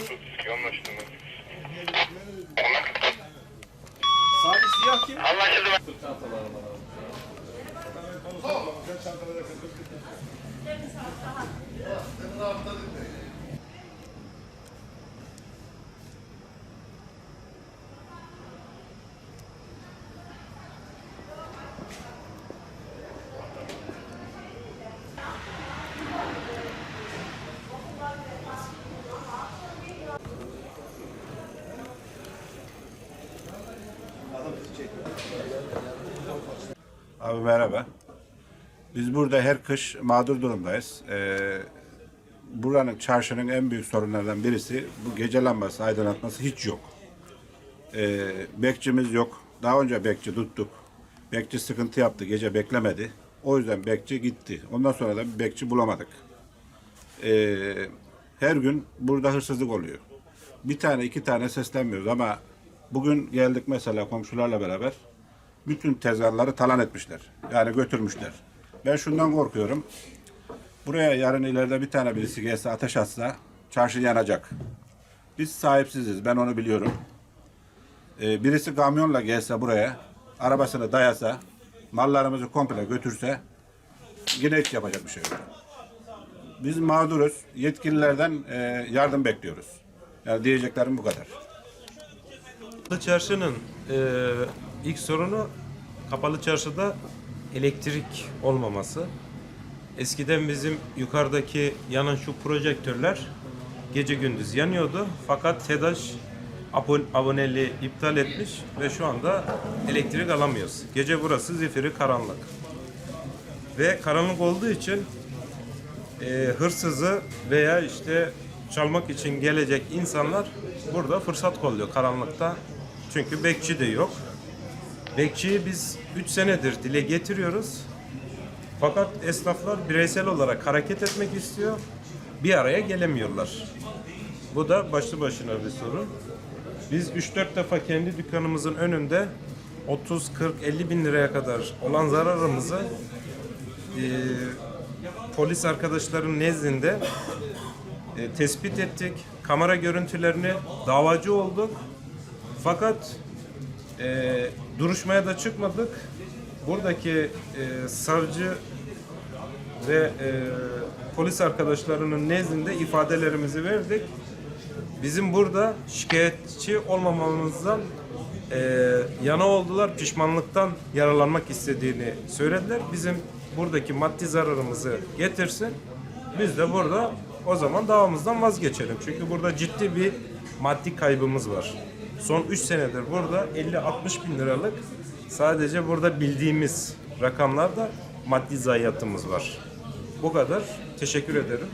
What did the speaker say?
32 anlaşıldı. Sadece siyah kim? Anlaşıldı. Abi merhaba. Biz burada her kış mağdur durumdayız. Ee, buranın çarşının en büyük sorunlarından birisi bu gece lambası aydınlatması hiç yok. Ee, bekçimiz yok. Daha önce bekçi tuttuk. Bekçi sıkıntı yaptı. Gece beklemedi. O yüzden bekçi gitti. Ondan sonra da bir bekçi bulamadık. Ee, her gün burada hırsızlık oluyor. Bir tane iki tane seslenmiyoruz ama bugün geldik mesela komşularla beraber bütün tezgahları talan etmişler. Yani götürmüşler. Ben şundan korkuyorum. Buraya yarın ileride bir tane birisi gelse ateş atsa çarşı yanacak. Biz sahipsiziz. Ben onu biliyorum. Ee, birisi kamyonla gelse buraya arabasını dayasa mallarımızı komple götürse yine hiç yapacak bir şey yok. Biz mağduruz. Yetkililerden e, yardım bekliyoruz. Yani diyeceklerim bu kadar. Çarşının e, ilk sorunu kapalı çarşıda elektrik olmaması. Eskiden bizim yukarıdaki yanan şu projektörler gece gündüz yanıyordu. Fakat TEDAŞ abon- aboneliği iptal etmiş ve şu anda elektrik alamıyoruz. Gece burası zifiri karanlık. Ve karanlık olduğu için e, hırsızı veya işte çalmak için gelecek insanlar burada fırsat kolluyor karanlıkta. Çünkü bekçi de yok. Bekçiyi biz 3 senedir dile getiriyoruz. Fakat esnaflar bireysel olarak hareket etmek istiyor. Bir araya gelemiyorlar. Bu da başlı başına bir sorun. Biz 3-4 defa kendi dükkanımızın önünde 30, 40, 50 bin liraya kadar olan zararımızı e, polis arkadaşların nezdinde e, tespit ettik. Kamera görüntülerini davacı olduk. Fakat e, duruşmaya da çıkmadık. Buradaki e, savcı ve e, polis arkadaşlarının nezdinde ifadelerimizi verdik. Bizim burada şikayetçi olmamamızdan e, yana oldular. Pişmanlıktan yaralanmak istediğini söylediler. Bizim buradaki maddi zararımızı getirsin. Biz de burada o zaman davamızdan vazgeçelim. Çünkü burada ciddi bir maddi kaybımız var. Son 3 senedir burada 50-60 bin liralık sadece burada bildiğimiz rakamlarda maddi zayiatımız var. Bu kadar. Teşekkür ederim.